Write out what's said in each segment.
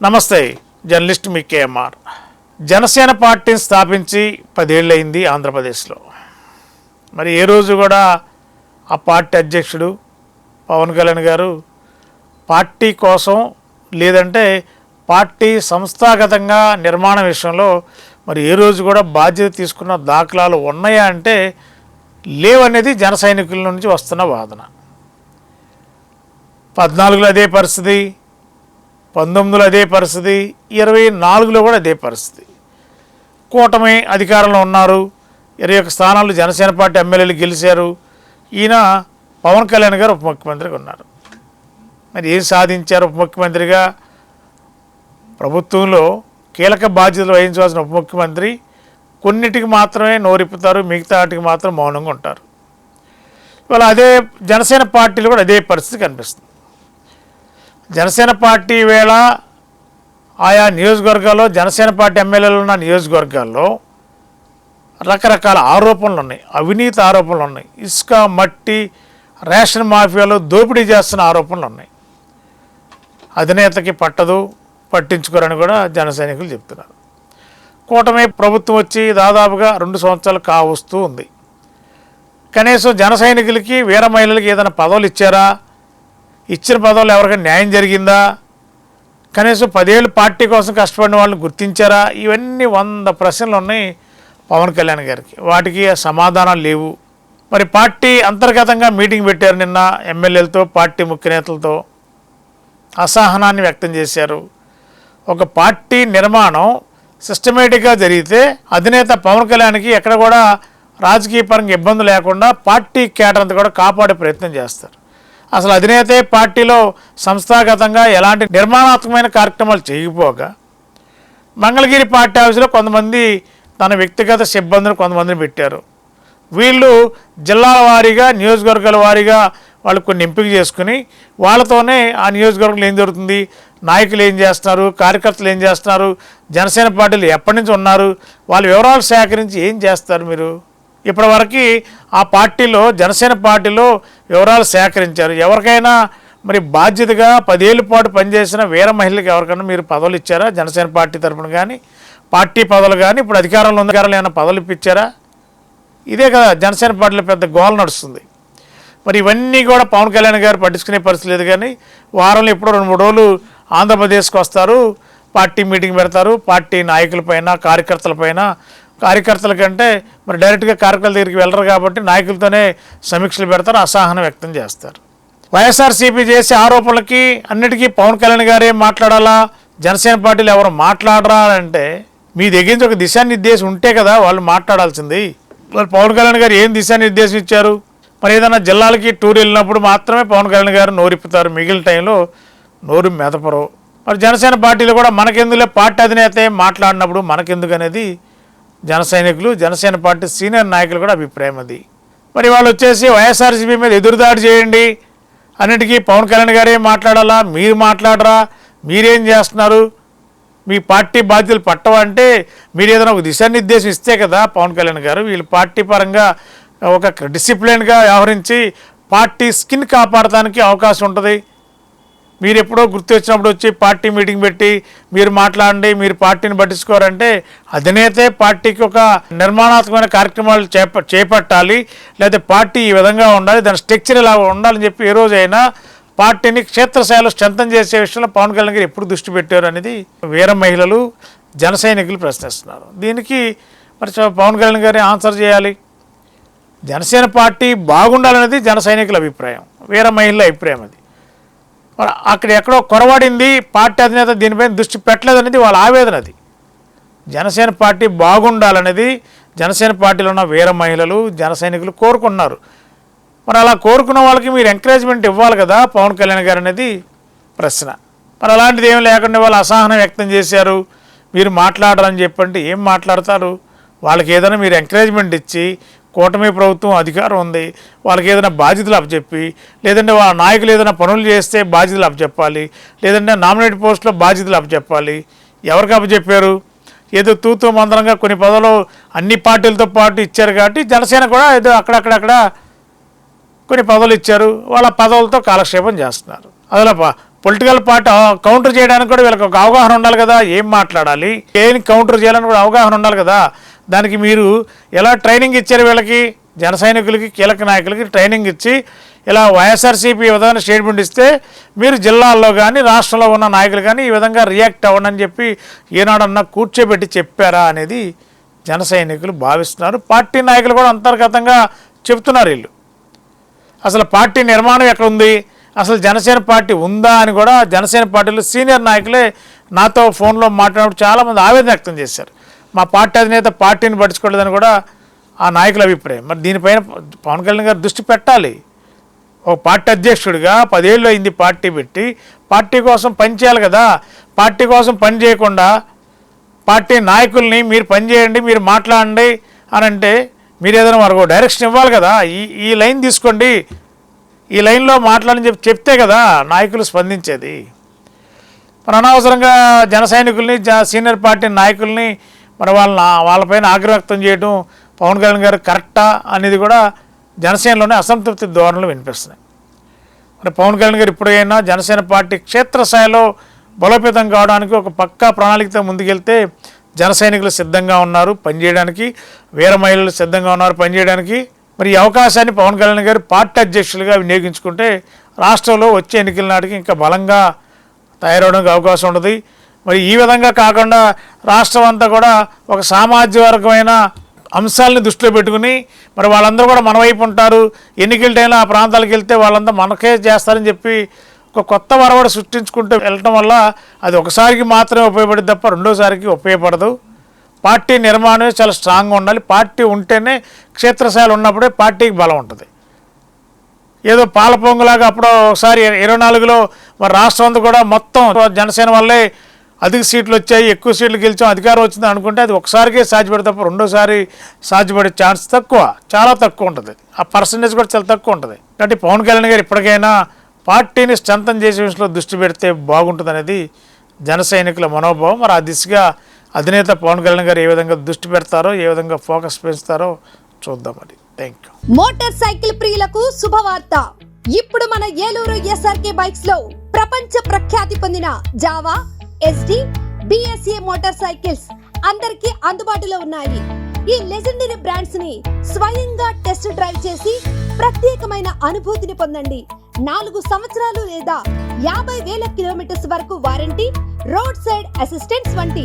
నమస్తే జర్నలిస్ట్ మీ కేఎంఆర్. జనసేన పార్టీని స్థాపించి పదేళ్ళయింది ఆంధ్రప్రదేశ్లో. మరి ఏ రోజు కూడా ఆ పార్టీ అధ్యక్షుడు పవన్ కళ్యాణ్ గారు పార్టీ కోసం లేదంటే పార్టీ సంస్థాగతంగా నిర్మాణ విషయంలో మరి ఏ రోజు కూడా బాధ్యత తీసుకున్న దాఖలాలు ఉన్నాయా అంటే లేవనేది జన సైనికుల నుంచి వస్తున్న వాదన. పద్నాలుగులో అదే పరిస్థితి పంతొమ్మిదిలో అదే పరిస్థితి ఇరవై నాలుగులో కూడా అదే పరిస్థితి. కూటమి అధికారంలో ఉన్నారు. ఇరవై ఒక్క స్థానాలు జనసేన పార్టీ ఎమ్మెల్యేలు గెలిచారు. ఈయన పవన్ కళ్యాణ్ గారు ఉప ముఖ్యమంత్రిగా ఉన్నారు. మరి ఏం సాధించారు ఉప ముఖ్యమంత్రిగా? ప్రభుత్వంలో కీలక బాధ్యతలు వహించవలసిన ఉప ముఖ్యమంత్రి కొన్నిటికి మాత్రమే నోరిప్పుతారు మిగతా వాటికి మాత్రం మౌనంగా ఉంటారు. ఇవాళ అదే జనసేన పార్టీలో కూడా అదే పరిస్థితి కనిపిస్తుంది. జనసేన పార్టీ వేళ ఆయా నియోజకవర్గాల్లో జనసేన పార్టీ ఎమ్మెల్యేలు ఉన్న నియోజకవర్గాల్లో రకరకాల ఆరోపణలు ఉన్నాయి అవినీతి ఆరోపణలు ఉన్నాయి ఇసుక మట్టి రేషన్ మాఫియాలో దోపిడీ చేస్తున్న ఆరోపణలు ఉన్నాయి అధినేతకి పట్టదు పట్టించుకోరని కూడా జన సైనికులు చెప్తున్నారు. కూటమి ప్రభుత్వం వచ్చి దాదాపుగా రెండు సంవత్సరాలు కావస్తూ ఉంది. కనీసం జన సైనికులకి వీర మహిళలకి ఏదైనా పదవులు ఇచ్చారా? ఇచ్చిన పదవులు ఎవరికైనా న్యాయం జరిగిందా? కనీసం పదేళ్ళు పార్టీ కోసం కష్టపడిన వాళ్ళని గుర్తించారా? ఇవన్నీ వంద ప్రశ్నలు ఉన్నాయి పవన్ కళ్యాణ్ గారికి. వాటికి సమాధానాలు లేవు. మరి పార్టీ అంతర్గతంగా మీటింగ్ పెట్టారు నిన్న ఎమ్మెల్యేలతో పార్టీ ముఖ్య నేతలతో. అసహనాన్ని వ్యక్తం చేశారు. ఒక పార్టీ నిర్మాణం సిస్టమేటిక్గా జరిగితే అధినేత పవన్ కళ్యాణ్కి ఎక్కడ కూడా రాజకీయ పరంగా ఇబ్బంది లేకుండా పార్టీ కేటర్ అంతా కూడా కాపాడే ప్రయత్నం చేస్తారు. అసలు అధినేతే పార్టీలో సంస్థాగతంగా ఎలాంటి నిర్మాణాత్మకమైన కార్యక్రమాలు చేయకపోగా మంగళగిరి పార్టీ ఆఫీసులో కొంతమంది తన వ్యక్తిగత సిబ్బందిని కొంతమందిని పెట్టారు. వీళ్ళు జిల్లాల వారీగా నియోజకవర్గాల వారీగా వాళ్ళు కొన్ని ఎంపిక చేసుకుని వాళ్ళతోనే ఆ నియోజకవర్గంలో ఏం జరుగుతుంది? నాయకులు ఏం చేస్తున్నారు? కార్యకర్తలు ఏం చేస్తున్నారు? జనసేన పార్టీలు ఎప్పటి నుంచి ఉన్నారు? వాళ్ళ వివరాలు సేకరించి ఏం చేస్తారు మీరు? ఇప్పటివరకు ఆ పార్టీలో జనసేన పార్టీలో వివరాలు సేకరించారు. ఎవరికైనా మరి బాధ్యతగా పదేళ్ళ పాటు పనిచేసిన వీర మహిళలకు ఎవరికైనా మీరు పదవులు ఇచ్చారా? జనసేన పార్టీ తరపున కానీ పార్టీ పదవులు కానీ ఇప్పుడు అధికారంలో ఉన్న అధికారులు ఏమైనా పదవులు ఇప్పించారా? ఇదే కదా జనసేన పార్టీలో పెద్ద గోల నడుస్తుంది. మరి ఇవన్నీ కూడా పవన్ కళ్యాణ్ గారు పట్టించుకునే పరిస్థితి లేదు కానీ వారంలో ఎప్పుడో రెండు మూడు రోజులు ఆంధ్రప్రదేశ్కి వస్తారు. పార్టీ మీటింగ్ పెడతారు. పార్టీ నాయకులపైన కార్యకర్తలపైన కార్యకర్తల కంటే మరి డైరెక్ట్గా కార్యకర్తల దగ్గరికి వెళ్ళరు కాబట్టి నాయకులతోనే సమీక్షలు పెడతారు అసహనం వ్యక్తం చేస్తారు. వైఎస్ఆర్సీపీ చేసే ఆరోపణలకి అన్నిటికీ పవన్ కళ్యాణ్ గారే మాట్లాడాలా? జనసేన పార్టీలు ఎవరు మాట్లాడరా అంటే మీ దగ్గర నుంచి ఒక దిశానిర్దేశం ఉంటే కదా వాళ్ళు మాట్లాడాల్సింది. వాళ్ళు పవన్ కళ్యాణ్ గారు ఏం దిశానిర్దేశం ఇచ్చారు? మరి ఏదైనా జిల్లాలకి టూర్ వెళ్ళినప్పుడు మాత్రమే పవన్ కళ్యాణ్ గారు నోరిప్పుతారు. మిగిలిన టైంలో నోరు మెదపరు. మరి జనసేన పార్టీలో కూడా మనకెందులే పార్టీ అధినేత ఏం మాట్లాడినప్పుడు మనకెందుకు అనేది జన సైనికులు జనసేన పార్టీ సీనియర్ నాయకులు కూడా అభిప్రాయం అది. మరి వాళ్ళు వచ్చేసి వైఎస్ఆర్సీపీ మీద ఎదురుదాడి చేయండి. అన్నిటికీ పవన్ కళ్యాణ్ గారే మాట్లాడాలా? మీరు మాట్లాడరా? మీరేం చేస్తున్నారు? మీ పార్టీ బాధ్యతలు పట్టవంటే మీరు ఏదైనా ఒక దిశానిర్దేశం ఇస్తే కదా పవన్ కళ్యాణ్ గారు వీళ్ళు పార్టీ పరంగా ఒక డిసిప్లిన్గా వ్యవహరించి పార్టీ స్కిన్ కాపాడటానికి అవకాశం ఉంటుంది. మీరు ఎప్పుడో గుర్తు వచ్చినప్పుడు వచ్చి పార్టీ మీటింగ్ పెట్టి మీరు మాట్లాడండి మీరు పార్టీని పట్టించుకోరంటే అధినేతే పార్టీకి ఒక నిర్మాణాత్మకమైన కార్యక్రమాలు చేప చేపట్టాలి లేదా పార్టీ ఈ విధంగా ఉండాలి దాని స్ట్రక్చర్ ఇలా ఉండాలని చెప్పి ఏ రోజైనా పార్టీని క్షేత్రస్థాయిలో స్ట్రెంతన్ చేసే విషయంలో పవన్ కళ్యాణ్ గారు ఎప్పుడు దృష్టి పెట్టారు అనేది వీర మహిళలు జన సైనికులు ప్రశ్నిస్తున్నారు. దీనికి మరి పవన్ కళ్యాణ్ గారి ఆన్సర్ చేయాలి? జనసేన పార్టీ బాగుండాలనేది జన సైనికుల అభిప్రాయం వీర మహిళల అభిప్రాయం అది. అక్కడ ఎక్కడో కొరవడింది పార్టీ అధినేత దీనిపైన దృష్టి పెట్టలేదనేది వాళ్ళ ఆవేదన అది. జనసేన పార్టీ బాగుండాలనేది జనసేన పార్టీలో ఉన్న వీర మహిళలు జన సైనికులు కోరుకున్నారు. మరి అలా కోరుకున్న వాళ్ళకి మీరు ఎంకరేజ్మెంట్ ఇవ్వాలి కదా పవన్ కళ్యాణ్ గారు అనేది ప్రశ్న. మరి అలాంటిది ఏం లేకుండా వాళ్ళు అసహనం వ్యక్తం చేశారు. మీరు మాట్లాడరని చెప్పంటే ఏం మాట్లాడతారు? వాళ్ళకి ఏదైనా మీరు ఎంకరేజ్మెంట్ ఇచ్చి కూటమి ప్రభుత్వం అధికారం ఉంది వాళ్ళకి ఏదైనా బాధ్యతలు అప్పచెప్పి లేదంటే వాళ్ళ నాయకులు ఏదైనా పనులు చేస్తే బాధ్యతలు అప్పచెప్పాలి లేదంటే నామినేట్ పోస్టులో బాధ్యతలు అప్పచెప్పాలి ఎవరికి అప్పచెప్పారు ఏదో తూతూ మందరంగా కొన్ని పదవులు అన్ని పార్టీలతో పాటు ఇచ్చారు కాబట్టి జనసేన కూడా ఏదో అక్కడక్కడక్కడ కొన్ని పదవులు ఇచ్చారు వాళ్ళ పదవులతో కాలక్షేపం చేస్తున్నారు. అదిలో పొలిటికల్ పార్టీ కౌంటర్ చేయడానికి కూడా వీళ్ళకి ఒక అవగాహన ఉండాలి కదా ఏం మాట్లాడాలి? ఏం కౌంటర్ చేయాలని కూడా అవగాహన ఉండాలి కదా? దానికి మీరు ఎలా ట్రైనింగ్ ఇచ్చారు వీళ్ళకి? జన సైనికులకి కీలక నాయకులకి ట్రైనింగ్ ఇచ్చి ఇలా వైఎస్ఆర్సీపీ ఈ స్టేట్మెంట్ ఇస్తే మీరు జిల్లాల్లో కానీ రాష్ట్రంలో ఉన్న నాయకులు కానీ ఈ విధంగా రియాక్ట్ అవ్వండి అని చెప్పి ఏనాడన్నా కూర్చోబెట్టి చెప్పారా అనేది జన సైనికులు భావిస్తున్నారు. పార్టీ నాయకులు కూడా అంతర్గతంగా చెప్తున్నారు వీళ్ళు. అసలు పార్టీ నిర్మాణం ఎక్కడ ఉంది? అసలు జనసేన పార్టీ ఉందా అని కూడా జనసేన పార్టీలో సీనియర్ నాయకులే నాతో ఫోన్లో మాట్లాడినప్పుడు చాలామంది ఆవేదన వ్యక్తం చేశారు. మా పార్టీ అధినేత పార్టీని పట్టించుకోలేదని కూడా ఆ నాయకుల అభిప్రాయం. మరి దీనిపైన పవన్ కళ్యాణ్ గారు దృష్టి పెట్టాలి. ఒక పార్టీ అధ్యక్షుడిగా పదేళ్ళు అయింది పార్టీ పెట్టి పార్టీ కోసం పని చేయాలి కదా. పార్టీ కోసం పని చేయకుండా పార్టీ నాయకుల్ని మీరు పని చేయండి మీరు మాట్లాడండి అని అంటే మీరు ఏదైనా వారికి డైరెక్షన్ ఇవ్వాలి కదా. ఈ ఈ లైన్ తీసుకోండి. ఈ లైన్లో మాట్లాడని చెప్పి చెప్తే కదా నాయకులు స్పందించేది. మరి అనవసరంగా జన సైనికుల్ని సీనియర్ పార్టీ నాయకుల్ని మరి వాళ్ళ వాళ్ళపైన ఆగ్రహం వ్యక్తం చేయడం పవన్ కళ్యాణ్ గారు కరెక్టా అనేది కూడా జనసేనలోనే అసంతృప్తి ధోరణులు వినిపిస్తున్నాయి. మరి పవన్ కళ్యాణ్ గారు ఇప్పుడైనా జనసేన పార్టీ క్షేత్రస్థాయిలో బలోపేతం కావడానికి ఒక పక్కా ప్రణాళికతో ముందుకెళ్తే జన సైనికులు సిద్ధంగా ఉన్నారు పనిచేయడానికి వీర మహిళలు సిద్ధంగా ఉన్నారు పనిచేయడానికి మరి ఈ అవకాశాన్ని పవన్ కళ్యాణ్ గారు పార్టీ అధ్యక్షులుగా వినియోగించుకుంటే రాష్ట్రంలో వచ్చే ఎన్నికల నాటికి ఇంకా బలంగా తయారవడానికి అవకాశం ఉండదు. మరి ఈ విధంగా కాకుండా రాష్ట్రం అంతా కూడా ఒక సామాజిక వర్గమైన అంశాలని దృష్టిలో పెట్టుకుని మరి వాళ్ళందరూ కూడా మన వైపు ఉంటారు. ఎన్నికల టైంలో ఆ ప్రాంతాలకు వెళ్తే వాళ్ళంతా మనకే చేస్తారని చెప్పి ఒక కొత్త వరవడ సృష్టించుకుంటూ వెళ్ళటం వల్ల అది ఒకసారికి మాత్రమే ఉపయోగపడింది తప్ప రెండోసారికి ఉపయోగపడదు. పార్టీ నిర్మాణమే చాలా స్ట్రాంగ్గా ఉండాలి. పార్టీ ఉంటేనే క్షేత్రస్థాయిలో ఉన్నప్పుడే పార్టీకి బలం ఉంటుంది. ఏదో పాల పొంగులాగా అప్పుడు ఒకసారి ఇరవై నాలుగులో మరి రాష్ట్రం అంతా కూడా మొత్తం జనసేన వల్లే అధిక సీట్లు వచ్చాయి ఎక్కువ సీట్లు గెలిచాం అధికారం వచ్చింది అనుకుంటే అది ఒకసారికే సాధ్యపడే తప్ప రెండోసారి సాధ్యపడే ఛాన్స్ తక్కువ చాలా తక్కువ ఉంటుంది. ఆ పర్సంటేజ్ కూడా చాలా తక్కువ ఉంటుంది. కాబట్టి పవన్ కళ్యాణ్ గారు ఇప్పటికైనా పార్టీని స్ట్రెంతన్ చేసే విషయంలో దృష్టి పెడితే బాగుంటుంది అనేది జన సైనికుల మనోభావం. మరి ఆ దిశగా అధినేత పవన్ కళ్యాణ్ గారు ఏ విధంగా దృష్టి పెడతారో ఏ విధంగా ఫోకస్ పెంచుతారో చూద్దాం మరి థ్యాంక్ యూ మోటార్ సైకిల్ ప్రియులకు శుభవార్త. ఇప్పుడు మన ఏలూరు ఎస్ఆర్కే బైక్స్లో ప్రపంచ ప్రఖ్యాతి పొందిన Jawa Yezdi BSA motor cycles అందరికీ అందుబాటులో ఉన్నాయి. ఈ లెజెండరీ బ్రాండ్స్ని స్వయంగా టెస్ట్ డ్రైవ్ చేసి ప్రత్యేకమైన అనుభూతిని పొందండి. నాలుగు సంవత్సరాలు లేదా యాభై వేల కిలోమీటర్స్ వరకు వారంటీ రోడ్ సైడ్ అసిస్టెంట్స్ వంటి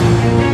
Thank you.